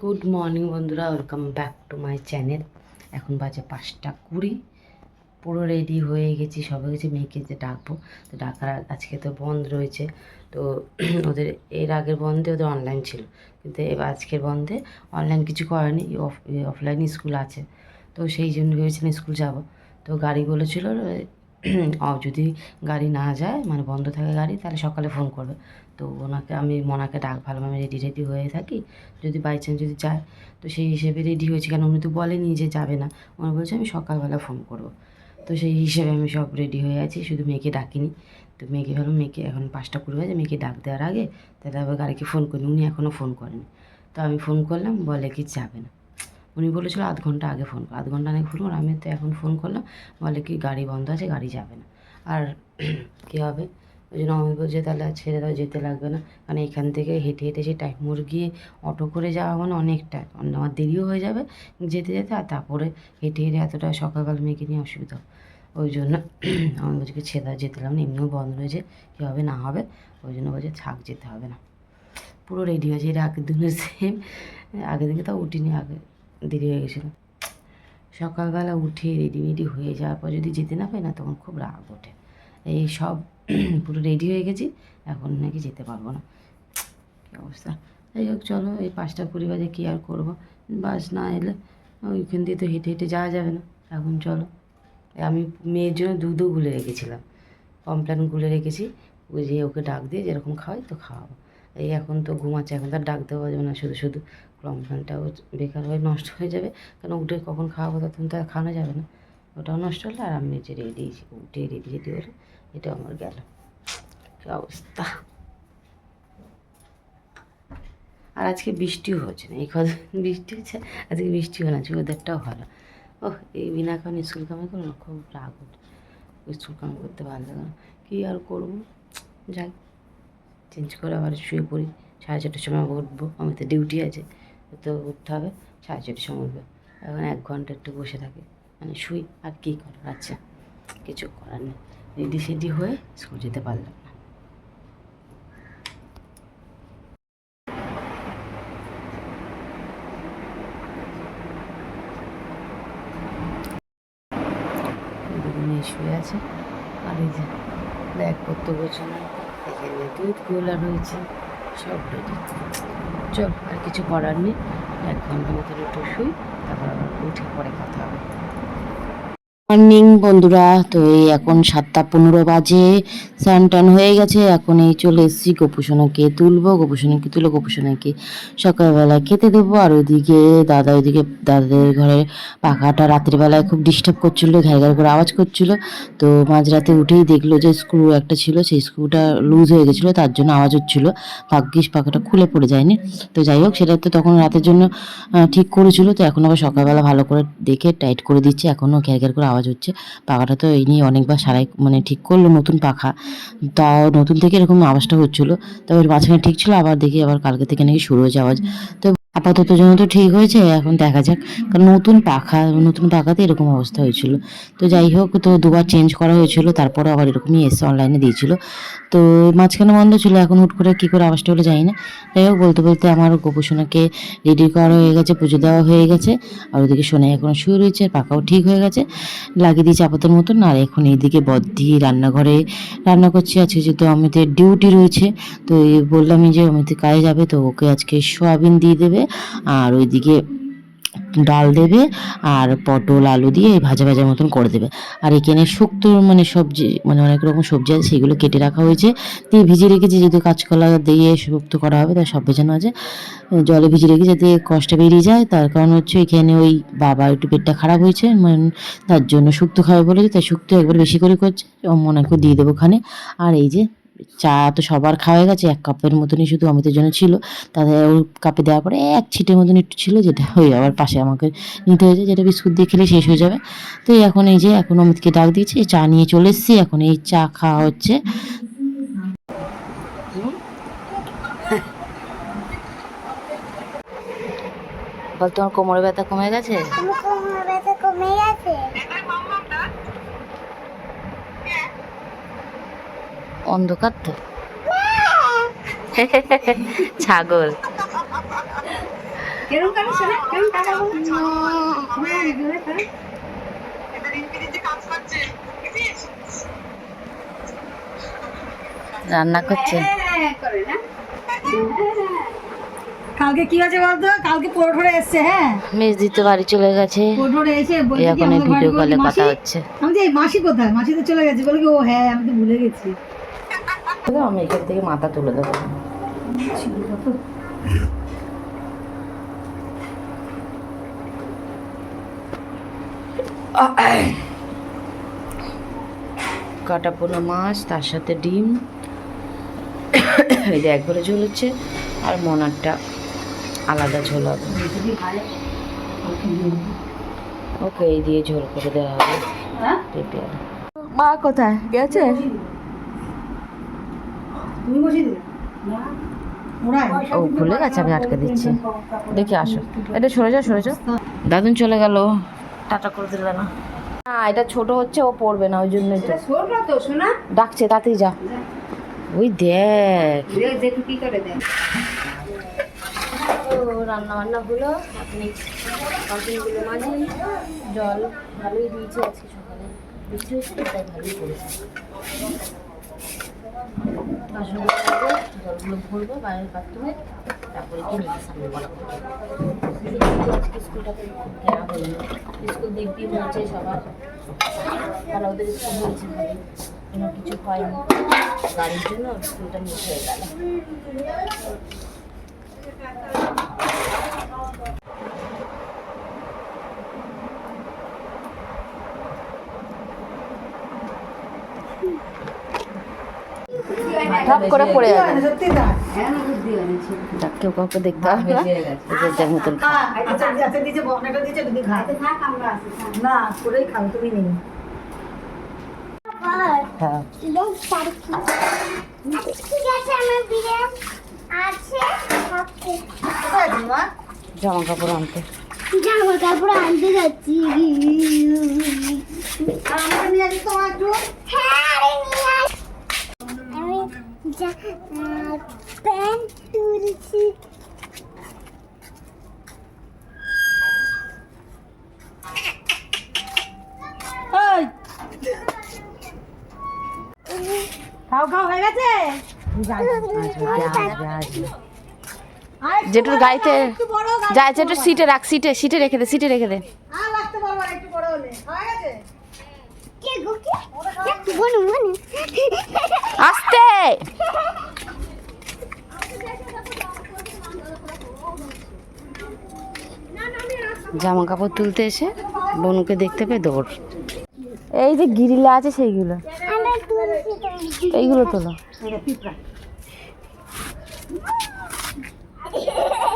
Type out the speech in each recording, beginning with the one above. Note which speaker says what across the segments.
Speaker 1: Good morning বন্ধুরা, welcome back to my channel. এখন বাজে পাঁচটা কুড়ি, পুরো রেডি হয়ে গেছি সবাই গেছি মেয়েকে যে ডাকবো। তো ডাকার আজকে তো বন্ধ রয়েছে, তো ওদের এর আগের বন্ধে ওদের অনলাইন ছিল। কিন্তু এবার আজকের বন্ধে অনলাইন কিছু করেনি অফ অফলাইন স্কুল আছে। তো সেই জন্য ভেবেছিলাম স্কুল যাব। তো গাড়ি বলেছিল যদি গাড়ি না যায় মানে বন্ধ থাকে গাড়ি, তাহলে সকালে ফোন করবে। তো ওনাকে আমি, মনাকে ডাক, ভালো আমি রেডি রেডি হয়ে থাকি। যদি বাই চান্স যদি যায়, তো সেই হিসেবে রেডি হয়েছি। কেন উনি তো বলেনি যে যাবে না। উনি বলছে, আমি সকালবেলা ফোন করব। তো সেই হিসেবে আমি সব রেডি হয়ে আছি। শুধু মেয়েকে ডাকিনি। তো মেয়েকে ভাবলাম, মেয়েকে এখন পাঁচটা কুড়ি বাজে, মেয়েকে ডাক দেওয়ার আগে তাহলে আবার গাড়িকে ফোন করি উনি এখনও ফোন করেনি। তো আমি ফোন করলাম, বলে কি যাবে না। উনি বলেছিল আধ ঘণ্টা আগে ফোন কর। আধ ঘণ্টা আগে ফোন কর আমি তো এখন ফোন করলাম। বলে কি, গাড়ি বন্ধ আছে, গাড়ি যাবে না। আর কী হবে? ওই জন্য আমি বলছি, তাহলে আর ছেড়ে দাও, যেতে লাগবে না। কারণ এখান থেকে হেঁটে হেঁটে সেই টাইম মোড় গিয়ে অটো করে যাওয়া মানে অনেকটা। আমার দেরিও হয়ে যাবে যেতে যেতে, আর তারপরে হেঁটে হেঁটে এতটা সকালবেলা মেয়েকে নিয়ে অসুবিধা। ওই জন্য আমি বলছি কি, ছেড়ে যেতে লাগবে না। এমনিও বন্ধ রয়েছে, কী হবে না হবে। ওই জন্য বলছে, থাক, যেতে হবে না। পুরো রেডি হয়েছে। এটা আগের দিনের সেম আগের দিকে তাও উঠিনি, আগে দেরি হয়ে গেছিল। সকালবেলা উঠে রেডি মেডি হয়ে যাওয়ার পর যদি যেতে না পাই না তখন খুব রাগ ওঠে। এই সব পুরো রেডি হয়ে গেছি, এখন নাকি যেতে পারব না। কী অবস্থা? যাই হোক, চলো এই পাঁচটা কুড়ি বাজে কী আর করব? বাস না এলে ওইখান দিয়ে তো হেঁটে হেঁটে যাওয়া যাবে না। এখন চলো। আমি মেয়ের জন্য দুধও গুলে রেখেছিলাম। কমপ্লেন গুলে রেখেছি। যে ওকে ডাক দিয়ে যেরকম খাওয়াই তো খাওয়াবো। এই এখন তো ঘুমাচ্ছে এখন তার ডাক দেওয়া যাবে না, শুধু শুধু কমপ্লেনটাও বেকার হয়ে নষ্ট হয়ে যাবে। কারণ উঠে কখন খাওয়াবো তখন তো আর খাওয়ানো যাবে না। ওটাও নষ্ট হলো আর আমি যে রেডি উঠে রেডি রেডি হলো, এটাও আমার গেল। অবস্থা? আর আজকে বৃষ্টিও হচ্ছে না, এই কথা বৃষ্টি হচ্ছে, আজকে বৃষ্টিও না ওদেরটাও ভালো। ওহ, এই বিনা কারণে স্কুল কামাই করো খুব রাগ ওঠে স্কুল কামাই করতে ভালো লাগে না, কী আর করব? যাই। চেঞ্জ করে আবার শুয়ে পড়ি। সাড়ে চারটের সময় উঠবো। আমি তো ডিউটি আছে। তো উঠতে হবে। সাড়ে চারটের সময় উঠবে। এখন এক ঘণ্টা একটু বসে থাকি। মানে শুই। আর কী করার? আচ্ছা কিছু করার নেই। রেডি সেডি হয়ে স্কুল যেতে পারলাম না। শুয়ে আছে। আর এই যে বসে না এখানে দুধ, গোলা রয়েছে, সব রেডি চল, আর কিছু করার নেই। এক ঘণ্টা মতো একটু শুই, তারপর আবার উঠে পরে কথা হবে। মর্নিং বন্ধুরা। তো এই এখন সাতটা পনেরো বাজে, স্নান টান হয়ে গেছে। এখন এই চলে এসেছি গোপুসোনাকে তুলবো, গোপুসোনাকে তুলে গোপুসোনাকে সকালবেলা খেতে দেবো। আর ওইদিকে দাদা, ওইদিকে দাদাদের ঘরে পাখাটা রাত্রিবেলায় খুব ডিস্টার্ব করছিল ঘ্যার ঘ্যার করে আওয়াজ করছিল। তো মাঝরাতে উঠেই দেখল যে স্ক্রু একটা ছিল, সেই স্ক্রুটা লুজ হয়ে গেছিল, তার জন্য আওয়াজ হচ্ছিল। ভাগ্যিস পাখাটা খুলে পড়ে যায়নি। তো যাই হোক, সেটা তো তখন রাতের জন্য ঠিক করেছিল। তো এখন আবার সকালবেলা ভালো করে দেখে টাইট করে দিচ্ছে। এখনও ঘ্যার ঘ্যার করে আওয়াজ হচ্ছে। পাখাটা তো এই নিয়ে অনেকবার সারাই মানে ঠিক করল নতুন পাখা। তাও নতুন থেকে এরকম আওয়াজটা হচ্ছিল। তবে মাঝখানে ঠিক ছিল, আবার দেখি আবার কালকে থেকে নাকি শুরু হয়েছে আওয়াজ। তো আপাতত জন্য তো ঠিক হয়েছে, এখন দেখা যাক। কারণ নতুন পাখা, নতুন পাখাতে এরকম অবস্থা হয়েছিল। তো যাই হোক, তো দুবার চেঞ্জ করা হয়েছিল, তারপরে আবার এরকমই এসে অনলাইনে দিয়েছিল। তো মাঝখানে বন্ধ ছিল, এখন হুট করে কী করে আওয়াজটা হলো জানি না। যাই হোক, বলতে বলতে আমার গোপুসোনাকে রেডি করা হয়ে গেছে, পুজো দেওয়া হয়ে গেছে। আর ওদিকে সোনাই এখন শুয়ে রয়েছে পাখাও ঠিক হয়ে গেছে। লাগিয়ে দিয়েছে আপাতত মতন, আর এখন এইদিকে বদ্দি রান্নাঘরে রান্না করছে। আজকে যেহেতু অমিতের ডিউটি রয়েছে, তো এই বললামই যে অমিত কাজে যাবে, তো ওকে আজকে সোয়াবিন দিয়ে দেবে। আর ওইদিকে ডাল দেবে আর পটল, আলু দিয়ে ভাজা ভাজা মতন করে দেবে। আর এখানে শুক্তো মানে সবজি মানে অনেক রকম সবজি আছে, সেগুলো কেটে রাখা হয়েছে। দিয়ে ভিজিয়ে রেখেছি, যেহেতু কাঁচকলা দিয়ে শুক্তো করা হবে তাই সব ভেজানো আছে। জলে ভিজিয়ে রেখে যাতে কষ্ট বেরিয়ে যায়। তার কারণ হচ্ছে এখানে ওই বাবা একটু পেটটা খারাপ হয়েছে মানে তার জন্য শুক্তো খাবে বলেছে, তাই শুক্তো একবার বেশি করে করছে। মনেকে দিয়ে দেবো ওখানে। আর এই যে চা তো সবার খাওয়া হয়ে গেছে, এক কাপের মতনই শুধু অমিতের জন্য ছিল। তাদের ওর কাপে দেওয়ার পরে এক ছিটের মতন একটু ছিল, যেটা ওই আবার পাশে আমাকে নিতে হয়েছে, যেটা বিস্কুট দিয়ে খেলে শেষ হয়ে যাবে। তো এখন এই যে, এখন অমিতকে ডাক দিয়েছি, চা নিয়ে চলে এসেছি, এখন এই চা খাওয়া হচ্ছে। বল, তোমার কোমরে ব্যথা কমে গেছে?
Speaker 2: কোমর ব্যথা কমে গেছে
Speaker 1: অন্ধকার তো। ছাগল।
Speaker 3: বলো? হ্যাঁ।
Speaker 1: রান্না করছে।
Speaker 3: হ্যাঁ, না। কালকে কি হয়েছে বলতো? কালকে পোড়োঠোরে এসছে হ্যাঁ।
Speaker 1: মেজদি তো বাড়ি চলে গেছে।
Speaker 3: পোড়োঠোরে এসে বলছে
Speaker 1: এখন ভিডিও কলে কথা হচ্ছে।
Speaker 3: আমি যে এই মাসি কোথায় মাসি তো চলে গেছে। বলে কি ও হ্যাঁ আমি তো ভুলে গেছি।
Speaker 1: আমি এখান থেকে মাথা তুলে দেবো। কাটা পোনা মাছ তার সাথে ডিম। এই যে একবারে ঝোল হচ্ছে আর মনারটা আলাদা ঝোল হবে। ওকে এই দিয়ে ঝোল করে দেওয়া হবে।
Speaker 3: হ্যাঁ?
Speaker 1: মা কোথায়? গেছে?
Speaker 3: তুমি বসিয়ে দিলে। ওরাই।
Speaker 1: ও ভুলে গেছে আমি আটকে দিচ্ছি। দেখি আসো। এটা সরে যাও সরে যাও। দাদুন চলে গেল। টাটা করে দিলে না। না এটা ছোট হচ্ছে ও পড়বে না ওই জন্যই তো।
Speaker 3: শোনো
Speaker 1: ডাকছে তাতেই যা। ওই দেখ।
Speaker 3: কি করে দেয়।
Speaker 1: ও রান্না বান্না হলো। আপনি বাসনগুলো মাঝে জল ভালোই দিয়েছে আজকে সকালে। বৃষ্টি ভালোই পড়েছে বাসনগুলো মাজবো, জলগুলো ভরবো বাইরের বাথরুমে তারপরে কি নিজের সামনে বলা আজকে স্কুলটা খুব স্কুল দিক দিয়ে হয়েছে সবার। আর ওদের স্কুল হয়েছে কোনো কিছু হয়নি গাড়ির জন্য স্কুলটা মিস হয়ে গেল। করে পড়ে যাবে।
Speaker 3: সত্যি
Speaker 1: কেউ কাউকে দেখতে না এদের মতন।
Speaker 3: হ্যাঁ, বকনাটা দিয়েছে তুমি খাও না করেই খাও তুমি নেই
Speaker 1: হ্যাঁ।
Speaker 2: ঠিক আছে আমার আছে
Speaker 1: জামা কাপড় আনতে।
Speaker 2: জামা কাপড় আনতে যাচ্ছি। হ্যাঁ আরে নিয়ে আস। আমি যা প্যান্ট তুলছি।
Speaker 3: খাও খাও হয়ে গেছে?
Speaker 1: আসবে আসবে
Speaker 3: আর একটু
Speaker 1: জেঠুর গাড়িতে
Speaker 3: একটু বড় গাড়ি।
Speaker 1: যা একটু সিটে রাখ সিটে সিটে রেখে দে সিটে রেখে দে
Speaker 3: আর রাখতে পারব না, একটু বড় হলে হয়ে গেছে
Speaker 2: কে গো কে বনু বনু
Speaker 1: আস্তে। জামা কাপড় তুলতে এসে বনুকে দেখতে পেয়ে দৌড়। এই যে গিরিলা আছে সেইগুলো। এইগুলো তোলো
Speaker 3: এটা পিঁপড়া ওই না পাখিরে দাম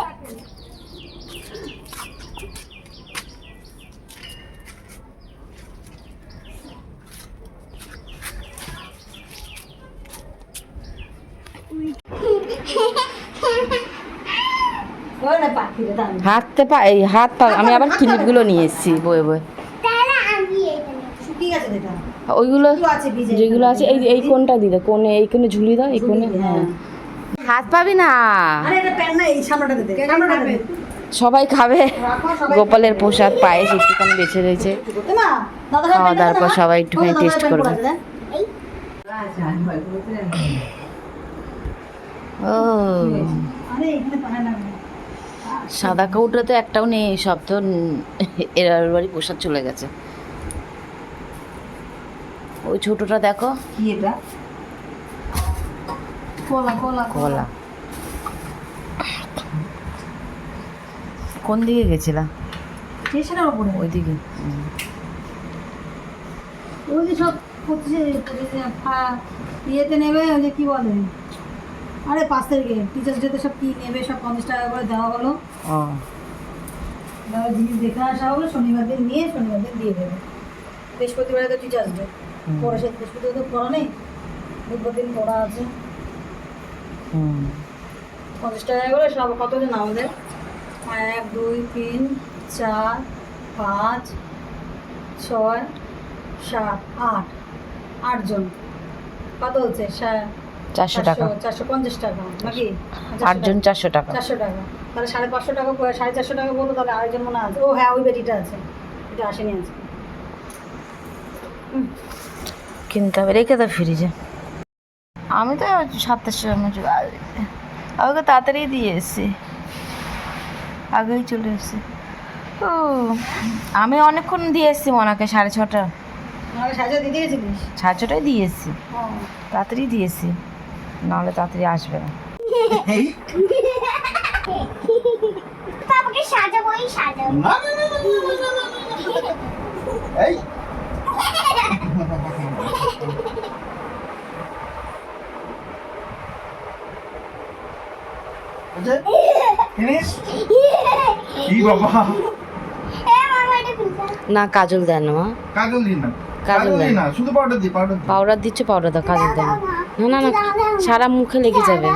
Speaker 1: হাততে পা এই হাত পা আমি আবার ক্লিপগুলো নিয়ে এসেছি বয়ে বয়ে। ওইগুলো যেগুলো আছে এই এই কোনটা দিলে? কোনে এই কোনে ঝুলি দাও এই কোনে হ্যাঁ। হাত পাবি না? সবাই খাবে। গোপালের প্রসাদ পায়েস একটুখানি বেঁচে রয়েছে। খাওয়া দাওয়ার পর সবাই একটুখানি টেস্ট করবে। ও। সাদা কৌটো তো একটাও নেই সব তো এর বাড়ি প্রসাদ চলে গেছে। ওই ছোটটা দেখো।
Speaker 3: কি এটা? কলা কলা
Speaker 1: কলা। কোন দিকে গেছিলাম
Speaker 3: স্টেশনের উপরে
Speaker 1: ওইদিকে।
Speaker 3: ওই যে সব ইয়েতে নেবে ওই যে কি বলে? আরে পাঁচ তারিখে টিচার্স ডেতে সব কি নেবে সব পঞ্চাশ টাকা করে দেওয়া হলো। জিনিস দেখে আসা হলো শনিবার দিন নিয়ে শনিবার দিন দিয়ে দেবে। বৃহস্পতিবারে তো টিচার্স ডে। পড়া সেই বৃহস্পতিবার তো পড়া নেই বুধবার দিন পড়া আছে। পঞ্চাশ টাকা করে সব কতজন আমাদের এক দুই তিন চার পাঁচ ছয় সাত আট আটজন। কত হচ্ছে? সা-
Speaker 1: চারশো টাকা।
Speaker 3: চারশো পঞ্চাশ টাকা নাকি?
Speaker 1: আটজন চারশো টাকা।
Speaker 3: চারশো টাকা। তাহলে সাড়ে পাঁচশো টাকা সাড়ে চারশো টাকা বলল তাহলে আরেকজন মনে আছে। ও হ্যাঁ ওই বেটিটা আছে। এটা আসেনি আছে।
Speaker 1: কিনতে হবে রেখে দাও ফ্রিজে। আমি তো চলে আমাকে তাড়াতাড়ি দিয়ে এসেছি আগেই চলে এসেছি ও আমি অনেকক্ষণ দিয়ে এসেছি মনাকে সাড়ে ছটা। সাড়ে ছটায় দিয়ে এসেছি। তাড়াতাড়ি দিয়েছি নাহলে তাড়াতাড়ি আসবে না
Speaker 2: সাজাবোই সাজাবো
Speaker 4: না। এই
Speaker 1: কাজল দেন না মা
Speaker 4: কাজল দিন না
Speaker 1: কাজল দেন।
Speaker 4: দিন না শুধু পাউডার দি পাউডার
Speaker 1: পাউডার দিচ্ছ পাউডার দাও কাজল দেয় না না না সারা মুখে লেগে যাবে।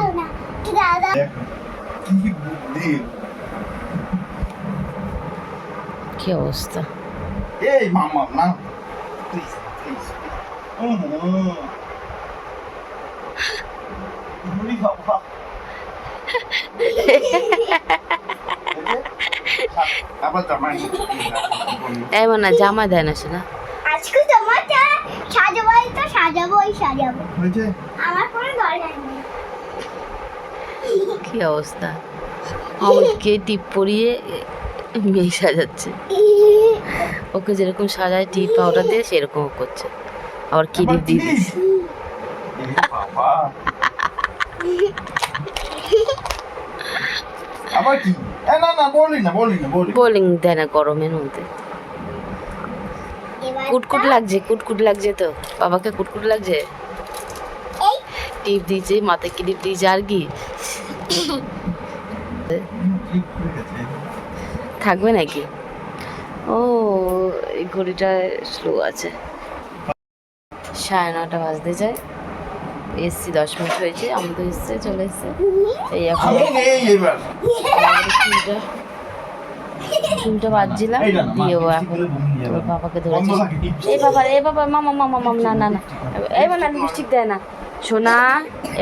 Speaker 4: কি
Speaker 1: অবস্থা?
Speaker 4: এই মামা না।
Speaker 1: মানে জামা দেয় না সেটা।
Speaker 2: আজকে তোমার যা সাজাবোই তো সাজাবোই সাজাবো
Speaker 4: হয়েছে
Speaker 2: আমার কোনো দরকার নেই
Speaker 1: কি অবস্থা? অমিতকে টিপ পরিয়ে মেয়ে সাজাচ্ছে। ওকে যেরকম সাজায় টিপ পাউডার দিয়ে সেরকম ও করছে। আবার দিয়ে দিচ্ছে
Speaker 4: কি? বলি না বলি বোলিং
Speaker 1: দেয় না গরমের মধ্যে। কুটকুট লাগছে কুটকুট লাগছে তো। বাবাকে কুটকুট লাগছে? টিপ দিয়েছে মাথায় কিরিপ দিয়েছে আর কি। থাকবে নাকি? ও এই ঘড়িটা স্লো আছে। সাড়ে নটা বাজতে যায়। এসছি দশ মিনিট হয়েছে আমি তো এসছে চলে এসছে। এই এখন চুলটা বাজছিলাম
Speaker 4: এই
Speaker 1: দিয়ে ও এখন তোর বাবাকে ধরেছে। এই বাবা এই বাবা মামা মামা মামা না না না। এবার না লিপস্টিক দেয় না। সোনা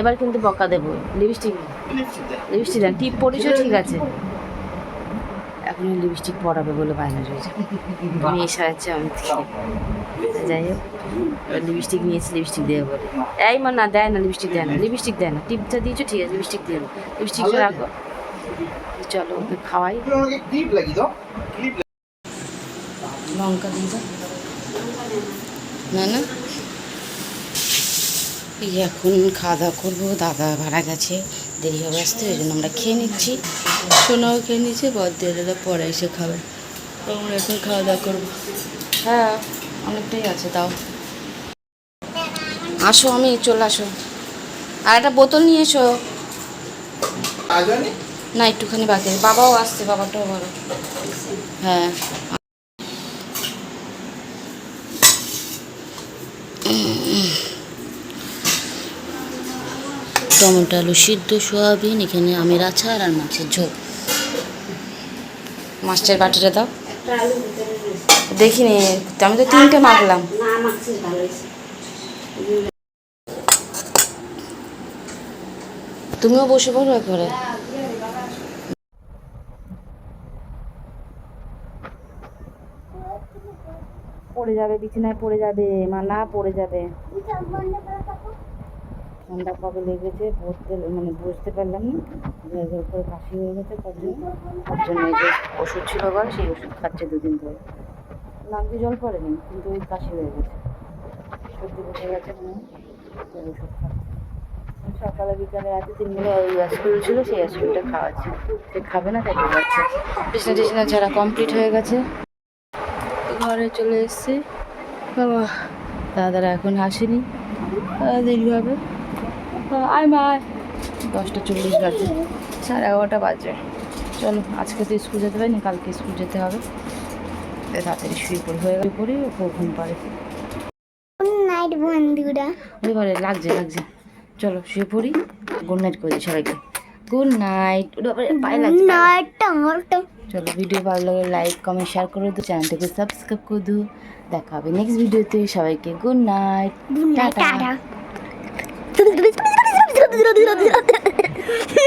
Speaker 1: এবার কিন্তু বকা দেবো। লিপস্টিক। লিপস্টিক দেন টিপ পরিছো ঠিক আছে। এখন লিপস্টিক পরাবে বলে বায়না রয়েছে মেয়ে সাজাচ্ছে আমি যাই হোক লিপস্টিক নিয়েছি লিপস্টিক দেবে বলে। এই মা না দেয় না লিপস্টিক দেয় না। লিপস্টিক দেয় না। টিপটা দিয়েছ ঠিক আছে লিপস্টিক দিয়ে না লিপস্টিকটা রাখো। চলো ওকে খাওয়াই। লঙ্কা দিয়ে দাও। না না। এই এখন খাওয়া দাওয়া করব। দাদা ভাড়া গেছে দেরি হবে আসতে ওই জন্য আমরা খেয়ে নিচ্ছি। সোনাও খেয়ে নিচ্ছে দাদা পরে এসে খাবে। আমরা এখন খাওয়া দাওয়া করব। হ্যাঁ অনেকটাই আছে তাও আসো আমি চলে আসো। আর একটা বোতল নিয়ে এসো। না একটুখানি বাকি বাবাও আসছে বাবাটাও বড় হ্যাঁ। টমেটো আলু সিদ্ধ, সোয়াবিন, এখানে আমের আচার আর মাছের ঝোল। মাছের বাটিটা দাও। দেখিনি আমি তো তিনটে মাখলাম। তুমিও বসে পড়ো একবারে পড়ে যাবে, বিছানায় পড়ে যাবে, মা না পড়ে যাবে
Speaker 2: চোখ বন্ধ করে থাকো
Speaker 1: ঠান্ডা কবে লেগেছে বসতে মানে বুঝতে পারলাম না। ঘের করে কাশি হয়ে গেছে, তার জন্য তার জন্য যে ওষুধ ছিল ঘর সেই ওষুধ খাচ্ছে দুদিন ধরে। নাকে জল পড়েনি, কিন্তু ওই কাশি হয়ে গেছে। সর্দি বসে গেছে মনে ওষুধ খাচ্ছে। সকালে, বিকালে রাতে তিন বেলা ওই অ্যাসপিরিন ছিল, সেই অ্যাসপিরিনটা খাওয়াচ্ছে। সে খাবে না, তাই খাওয়াচ্ছে। বিছনা টিছনা ছাড়া কমপ্লিট হয়ে গেছে। ঘরে চলে এসেছি। বাবা, দাদারা এখন দেরি হবে। আয় মা। দশটা চল্লিশ বাজে। সাড়ে এগারোটা বাজে। চলো আজকে তো স্কুল যেতে পারিনি কালকে স্কুল যেতে হবে। তাড়াতাড়ি শুয়ে পড়ি হয়ে গেলে পড়ি ও ঘুম পাড়ে।
Speaker 2: গুড নাইট বন্ধুরা।
Speaker 1: এবারে লাগছে লাগছে। চলো শুয়ে পড়ি গুড নাইট করে দিই সবাইকে গুড নাইট পায়ে লাগছে চলো ভিডিও ভালো লাগলে লাইক কমেন্ট শেয়ার করে দিও চ্যানেলটাকে সাবস্ক্রাইব করে দিও। দেখা হবে নেক্সট ভিডিওতে সবাইকে good night
Speaker 2: good night
Speaker 1: tata.
Speaker 2: tira, tira, tira.